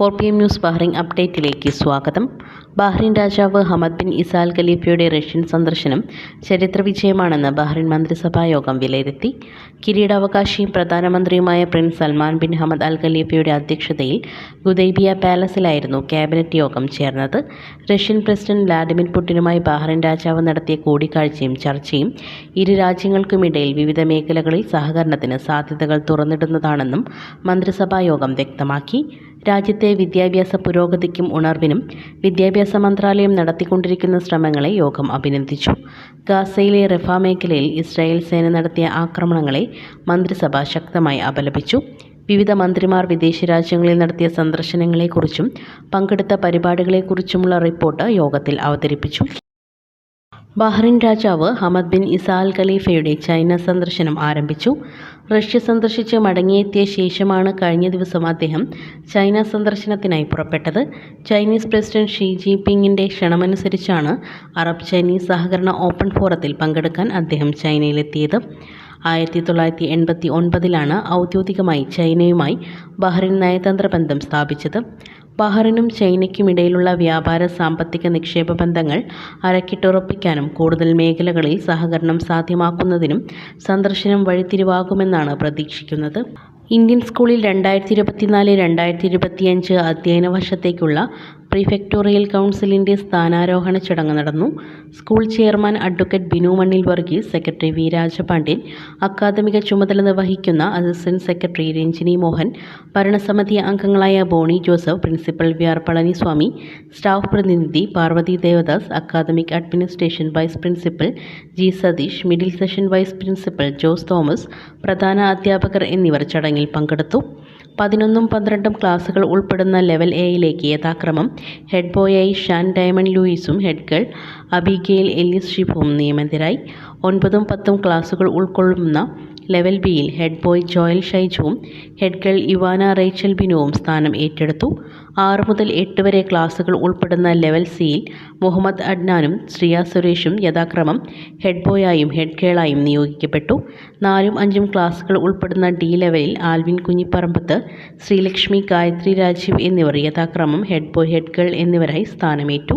Four P M news Bahrain അപ്ഡേറ്റിലേക്ക് സ്വാഗതം. Bahrain രാജാവ് Hamad bin ഇസാൽ ഖലീഫയുടെ റഷ്യൻ സന്ദർശനം ചരിത്ര വിജയമാണെന്ന് ബഹ്റിൻ മന്ത്രിസഭാ യോഗം വിലയിരുത്തി. കിരീടാവകാശിയും പ്രധാനമന്ത്രിയുമായ prince Salman bin Hamad Al ഖലീഫയുടെ അധ്യക്ഷതയിൽ ഗുദൈബിയ പാലസിലായിരുന്നു ക്യാബിനറ്റ് യോഗം ചേർന്നത്. റഷ്യൻ പ്രസിഡന്റ് വ്ലാഡിമിർ പുടിനുമായി ബഹ്റിൻ രാജാവ് നടത്തിയ കൂടിക്കാഴ്ചയും ചർച്ചയും ഇരു രാജ്യങ്ങൾക്കുമിടയിൽ വിവിധ മേഖലകളിൽ സഹകരണത്തിന് സാധ്യതകൾ തുറന്നിടുന്നതാണെന്നും മന്ത്രിസഭാ യോഗം വ്യക്തമാക്കി. രാജ്യത്തെ വിദ്യാഭ്യാസ പുരോഗതിക്കും ഉണർവിനും വിദ്യാഭ്യാസ മന്ത്രാലയം നടത്തിക്കൊണ്ടിരിക്കുന്ന ശ്രമങ്ങളെ യോഗം അഭിനന്ദിച്ചു. ഗാസയിലെ റഫ മേഖലയിൽ ഇസ്രായേൽ സേന നടത്തിയ ആക്രമണങ്ങളെ മന്ത്രിസഭ ശക്തമായി അപലപിച്ചു. വിവിധ മന്ത്രിമാർ വിദേശ രാജ്യങ്ങളിൽ നടത്തിയ സന്ദർശനങ്ങളെക്കുറിച്ചും പങ്കെടുത്ത പരിപാടികളെക്കുറിച്ചുമുള്ള റിപ്പോർട്ട് യോഗത്തിൽ അവതരിപ്പിച്ചു. ബഹ്റിൻ രാജാവ് ഹമദ് ബിൻ ഇസാൽ ഖലീഫയുടെ ചൈന സന്ദർശനം ആരംഭിച്ചു. റഷ്യ സന്ദർശിച്ച് മടങ്ങിയെത്തിയ ശേഷമാണ് കഴിഞ്ഞ ദിവസം അദ്ദേഹം ചൈന സന്ദർശനത്തിനായി പുറപ്പെട്ടത്. ചൈനീസ് പ്രസിഡന്റ് ഷീ ജിൻപിങ്ങിന്റെ ക്ഷണമനുസരിച്ചാണ് അറബ് ചൈനീസ് സഹകരണ ഓപ്പൺ ഫോറത്തിൽ പങ്കെടുക്കാൻ അദ്ദേഹം ചൈനയിലെത്തിയത്. ആയിരത്തി തൊള്ളായിരത്തി എൺപത്തി ഒൻപതിലാണ് ഔദ്യോഗികമായി ചൈനയുമായി ബഹ്റിൻ നയതന്ത്ര ബന്ധം സ്ഥാപിച്ചത്. ബഹ്റിനും ചൈനയ്ക്കുമിടയിലുള്ള വ്യാപാര സാമ്പത്തിക നിക്ഷേപ ബന്ധങ്ങൾ അരക്കിട്ടുറപ്പിക്കാനും കൂടുതൽ മേഖലകളിൽ സഹകരണം സാധ്യമാക്കുന്നതിനും സന്ദർശനം വഴിത്തിരിവാകുമെന്നാണ് പ്രതീക്ഷിക്കുന്നത്. ഇന്ത്യൻ സ്കൂളിൽ രണ്ടായിരത്തി ഇരുപത്തിനാല് രണ്ടായിരത്തി ഇരുപത്തിയഞ്ച് അധ്യയന വർഷത്തേക്കുള്ള പ്രിഫെക്ടോറിയൽ കൗൺസിലിന്റെ സ്ഥാനാരോഹണ ചടങ്ങ് നടന്നു. സ്കൂൾ ചെയർമാൻ അഡ്വക്കേറ്റ് ബിനു മണ്ണിൽ വർഗീസ് സെക്രട്ടറി വി രാജപാണ്ഡ്യൻ അക്കാദമിക ചുമതല നിർവഹിക്കുന്ന അസിസ്റ്റന്റ് സെക്രട്ടറി രഞ്ജിനി മോഹൻ ഭരണസമിതി അംഗങ്ങളായ Boney Joseph principal V R Palaniswami staff പ്രതിനിധി Parvathy Devadas academic administration vice principal G Satheesh middle session vice principal Jose Thomas പ്രധാന അധ്യാപകർ എന്നിവർ ചടങ്ങിൽ പങ്കെടുത്തു. പതിനൊന്നും പന്ത്രണ്ടും ക്ലാസുകൾ ഉൾപ്പെടുന്ന ലെവൽ എയിലേക്ക് യഥാക്രമം. ഹെഡ് ബോയായി ഷാൻ ഡയമണ്ട് ലൂയിസും ഹെഡ് ഗേൾ അബിഗെയിൽ എലിസ് ഷിഫും നിയമിതരായി ഒൻപതും പത്തും ക്ലാസുകൾ ഉൾക്കൊള്ളുന്ന ലെവൽ ബിയിൽ ഹെഡ് ബോയ് ജോയൽ ഷൈജുവും ഹെഡ് ഗേൾ ഇവാന റേച്ചൽ ബിനുവും സ്ഥാനം ഏറ്റെടുത്തു. ആറ് മുതൽ എട്ട് വരെ ക്ലാസുകൾ ഉൾപ്പെടുന്ന ലെവൽ സിയിൽ മുഹമ്മദ് അഡ്നാനും ശ്രിയ സുരേഷും യഥാക്രമം ഹെഡ് ബോയായും ഹെഡ് ഗേളായും നിയോഗിക്കപ്പെട്ടു. നാലും അഞ്ചും ക്ലാസുകൾ ഉൾപ്പെടുന്ന ഡി ലെവലിൽ ആൽവിൻ കുഞ്ഞിപ്പറമ്പത്ത് ശ്രീലക്ഷ്മി ഗായത്രി രാജീവ് എന്നിവർ യഥാക്രമം ഹെഡ് ബോയ് ഹെഡ് ഗേൾ എന്നിവരായി സ്ഥാനമേറ്റു.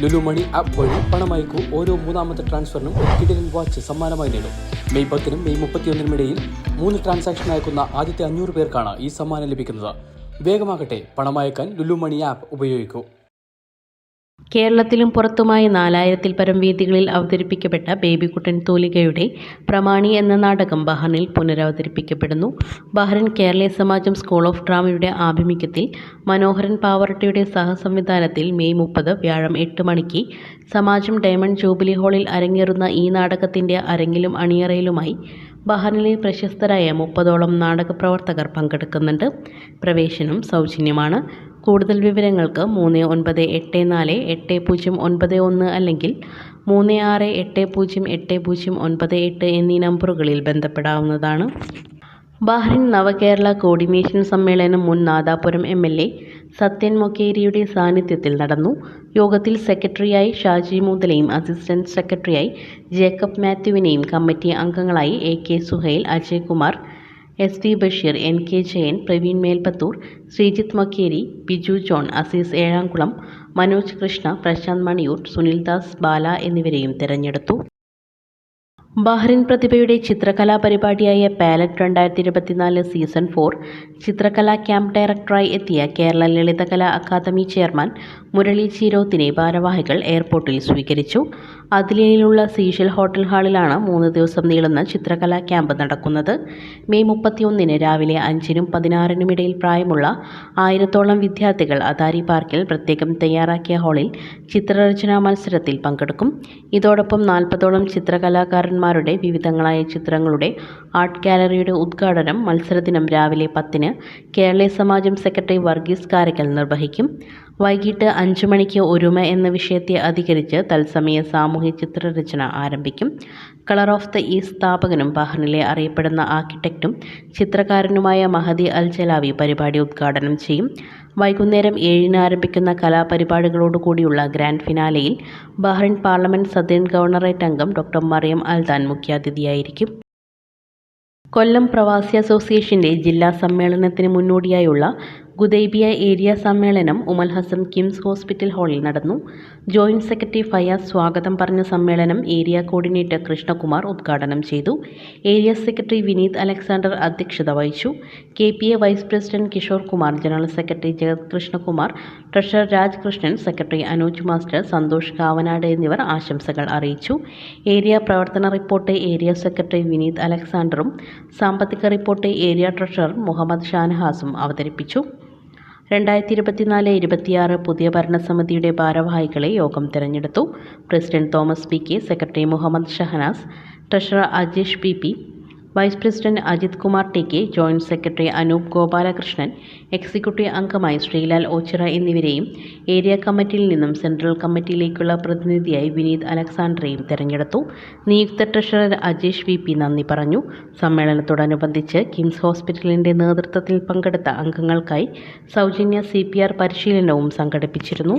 Lulu money app വഴി പണം ഓരോ മൂന്നാമത്തെ ട്രാൻസ്ഫറിനും ഒരു കിടിലൻ വാച്ച് സമ്മാനമായി നേടും. മെയ് പത്തിനും മെയ് മുപ്പത്തിയൊന്നിനും ഇടയിൽ മൂന്ന് ട്രാൻസാക്ഷൻ അയക്കുന്ന ആദ്യത്തെ അഞ്ഞൂറ് പേർക്കാണ് ഈ സമ്മാനം ലഭിക്കുന്നത്. വേഗമാകട്ടെ പണമയക്കാൻ ലുലുമണി ലുലു മണി ആപ്പ് ഉപയോഗിക്കൂ. കേരളത്തിലും പുറത്തുമായി നാലായിരത്തിൽ പരം വേദികളിൽ അവതരിപ്പിക്കപ്പെട്ട ബേബിക്കുട്ടൻ തൂലികയുടെ പ്രമാണി എന്ന നാടകം ബഹ്റിനിൽ പുനരവതരിപ്പിക്കപ്പെടുന്നു. ബഹ്റിൻ കേരളീയ സമാജം സ്കൂൾ ഓഫ് ഡ്രാമയുടെ ആഭിമുഖ്യത്തിൽ മനോഹരൻ പാവറട്ടിയുടെ സഹസംവിധാനത്തിൽ മെയ് മുപ്പത് വ്യാഴം എട്ട് മണിക്ക് സമാജം ഡയമണ്ട് ജൂബിലി ഹാളിൽ അരങ്ങേറുന്ന ഈ നാടകത്തിന്റെ അരങ്ങിലും അണിയറയിലുമായി ബഹ്റിനിലെ പ്രശസ്തരായ മുപ്പതോളം നാടക പ്രവർത്തകർ പങ്കെടുക്കുന്നുണ്ട്. പ്രവേശനം സൗജന്യമാണ്. കൂടുതൽ വിവരങ്ങൾക്ക് മൂന്ന് ഒൻപത് എട്ട് നാല് എട്ട് പൂജ്യം ഒൻപത് ഒന്ന് അല്ലെങ്കിൽ മൂന്ന് ആറ് എട്ട് പൂജ്യം എട്ട് പൂജ്യം ഒൻപത് എട്ട് എന്നീ നമ്പറുകളിൽ ബന്ധപ്പെടാവുന്നതാണ്. ബഹ്റിൻ നവകേരള കോർഡിനേഷൻ സമ്മേളനം മുൻ Nadapuram M L A Sathyan മൊക്കേരിയുടെ സാന്നിധ്യത്തിൽ നടന്നു. യോഗത്തിൽ സെക്രട്ടറിയായി ഷാജി മൂതലയും അസിസ്റ്റന്റ് സെക്രട്ടറിയായി ജേക്കബ് മാത്യുവിനെയും കമ്മിറ്റി അംഗങ്ങളായി A K Suhail Ajay Kumar S V Basheer N K Jayan Praveen Melpathur Sreejith Makkeri Biju John Azeez Ezhamkulam Manoj Krishna Prashanth Maniyur Sunildas Bala എന്നിവരെയും തെരഞ്ഞെടുത്തു. ബഹ്റിൻ പ്രതിഭയുടെ ചിത്രകലാ പരിപാടിയായ പാലറ്റ് രണ്ടായിരത്തി ഇരുപത്തിനാല് സീസൺ ഫോർ ചിത്രകലാ ക്യാമ്പ് ഡയറക്ടറായി എത്തിയ Kerala Lalithakala academy chairman Murali ചീരോത്തിനെ ഭാരവാഹികൾ എയർപോർട്ടിൽ സ്വീകരിച്ചു. അതിലയിലുള്ള സീഷൽ ഹോട്ടൽ ഹാളിലാണ് മൂന്ന് ദിവസം നീളുന്ന ചിത്രകലാ ക്യാമ്പ് നടക്കുന്നത്. മെയ് മുപ്പത്തിയൊന്നിന് രാവിലെ അഞ്ചിനും പതിനാറിനും ഇടയിൽ പ്രായമുള്ള ആയിരത്തോളം വിദ്യാർത്ഥികൾ അതാരി പാർക്കിൽ പ്രത്യേകം തയ്യാറാക്കിയ ഹാളിൽ ചിത്രരചനാ മത്സരത്തിൽ പങ്കെടുക്കും. ഇതോടൊപ്പം നാൽപ്പതോളം ചിത്രകലാകാരന്മാരുടെ വിവിധങ്ങളായ ചിത്രങ്ങളുടെ ആർട്ട് ഗാലറിയുടെ ഉദ്ഘാടനം മത്സരദിനം രാവിലെ പത്തിന് കേരള സമാജം സെക്രട്ടറി വർഗീസ് കാരക്കൽ നിർവഹിക്കും. വൈകിട്ട് അഞ്ചു മണിക്ക് ഒരുമ എന്ന വിഷയത്തെ അധികരിച്ച് തത്സമയ സാമൂഹ്യ ചിത്രരചന ആരംഭിക്കും. കളർ ഓഫ് ദ ഈ സ്ഥാപകനും ബഹ്റിനിലെ അറിയപ്പെടുന്ന ആർക്കിടെക്റ്റും ചിത്രകാരനുമായ മഹദി അൽ ജലാവി പരിപാടി ഉദ്ഘാടനം ചെയ്യും. വൈകുന്നേരം ഏഴിന് ആരംഭിക്കുന്ന കലാപരിപാടികളോടുകൂടിയുള്ള ഗ്രാൻഡ് ഫിനാലെയിൽ ബഹ്റിൻ പാർലമെന്റ് സദേൺ ഗവർണറേറ്റ് അംഗം ഡോക്ടർ മറിയം അൽദാൻ മുഖ്യാതിഥിയായിരിക്കും. കൊല്ലം പ്രവാസി അസോസിയേഷന്റെ ജില്ലാ സമ്മേളനത്തിന് മുന്നോടിയായുള്ള ഗുദൈബിയ ഏരിയ സമ്മേളനം ഉമൽ ഹസൻ കിംസ് ഹോസ്പിറ്റൽ ഹാളിൽ നടന്നു. ജോയിന്റ് സെക്രട്ടറി ഫയാസ് സ്വാഗതം പറഞ്ഞ സമ്മേളനം ഏരിയ കോർഡിനേറ്റർ കൃഷ്ണകുമാർ ഉദ്ഘാടനം ചെയ്തു. ഏരിയ സെക്രട്ടറി വിനീത് അലക്സാണ്ടർ അധ്യക്ഷത വഹിച്ചു. K P A vice president Kishore Kumar general secretary Jagath Krishnakumar treasurer Rajkrishnan secretary Anooj master Santhosh Kavanad എന്നിവർ ആശംസകൾ അറിയിച്ചു. ഏരിയ പ്രവർത്തന റിപ്പോർട്ട് ഏരിയ സെക്രട്ടറി വിനീത് അലക്സാണ്ടറും സാമ്പത്തിക റിപ്പോർട്ട് ഏരിയ ട്രഷറർ മുഹമ്മദ് ഷാനഹാസും അവതരിപ്പിച്ചു. രണ്ടായിരത്തി ഇരുപത്തിനാല് ഇരുപത്തിയാറ് പുതിയ ഭരണസമിതിയുടെ ഭാരവാഹികളെ യോഗം തിരഞ്ഞെടുത്തു. President Thomas P K secretary Muhammad Shahanas treasurer Ajesh P P vice president Ajith Kumar T K joint secretary Anoop Gopalakrishnan executive അംഗമായി ശ്രീലാൽ ഓച്ചിറ എന്നിവരെയും ഏരിയ കമ്മിറ്റിയിൽ നിന്നും സെൻട്രൽ കമ്മിറ്റിയിലേക്കുള്ള പ്രതിനിധിയായി വിനീത് അലക്സാണ്ടറെയും തെരഞ്ഞെടുത്തു. നിയുക്ത ട്രഷറർ അജേഷ് വി പി നന്ദി പറഞ്ഞു. സമ്മേളനത്തോടനുബന്ധിച്ച് കിംസ് ഹോസ്പിറ്റലിന്റെ നേതൃത്വത്തിൽ പങ്കെടുത്ത അംഗങ്ങൾക്കായി സൗജന്യ സി പരിശീലനവും സംഘടിപ്പിച്ചിരുന്നു.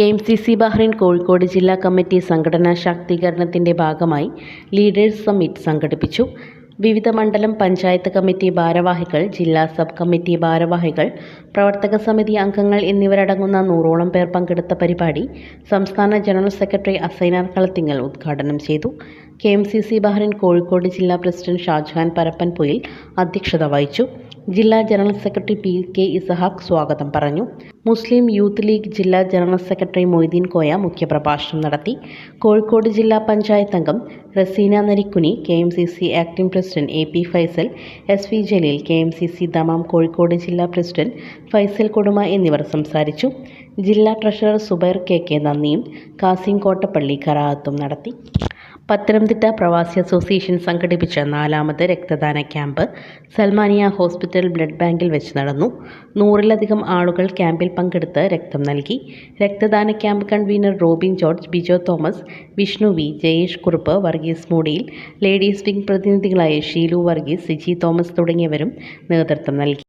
K M C C Bahrain Kozhikode ജില്ലാ കമ്മിറ്റി സംഘടനാ ശാക്തീകരണത്തിന്റെ ഭാഗമായി ലീഡേഴ്സ് സമ്മിറ്റ് സംഘടിപ്പിച്ചു. വിവിധ മണ്ഡലം പഞ്ചായത്ത് കമ്മിറ്റി ഭാരവാഹികൾ ജില്ലാ സബ് കമ്മിറ്റി ഭാരവാഹികൾ പ്രവർത്തക സമിതി അംഗങ്ങൾ എന്നിവരടങ്ങുന്ന നൂറോളം പേർ പങ്കെടുത്ത പരിപാടി സംസ്ഥാന ജനറൽ സെക്രട്ടറി അസൈനാർ കളത്തിങ്ങൽ ഉദ്ഘാടനം ചെയ്തു. K M C C Bahrain Kozhikode ജില്ലാ പ്രസിഡന്റ് ഷാജഹാൻ പരപ്പൻപൊയിൽ അധ്യക്ഷത വഹിച്ചു. ജില്ലാ general secretary P K Isahaq സ്വാഗതം പറഞ്ഞു. മുസ്ലിം യൂത്ത് ലീഗ് ജില്ലാ ജനറൽ സെക്രട്ടറി മൊയ്തീൻ കോയ മുഖ്യപ്രഭാഷണം നടത്തി. കോഴിക്കോട് ജില്ലാ പഞ്ചായത്ത് അംഗം Raseena Narikkuni K M C C acting president A P Faisal S V Jaleel K M C C Dammam Kozhikode ജില്ലാ പ്രസിഡന്റ് ഫൈസൽ കൊടുമ എന്നിവർ സംസാരിച്ചു. ജില്ലാ ട്രഷറർ സുബൈർ കെ കെ നന്ദിയും കാസിം കോട്ടപ്പള്ളി കറാഹത്തും നടത്തി. പത്തനംതിട്ട പ്രവാസി അസോസിയേഷൻ സംഘടിപ്പിച്ച നാലാമത് രക്തദാന ക്യാമ്പ് സൽമാനിയ ഹോസ്പിറ്റൽ ബ്ലഡ് ബാങ്കിൽ വെച്ച് നടന്നു. നൂറിലധികം ആളുകൾ ക്യാമ്പിൽ പങ്കെടുത്ത് രക്തം നൽകി. രക്തദാന camp convener Robin George Bijo Thomas Vishnu V Jayesh Kurup Varghese Moodiyil ladies wing പ്രതിനിധികളായ Sheelu Varghese Siji Thomas തുടങ്ങിയവരും നേതൃത്വം നൽകി.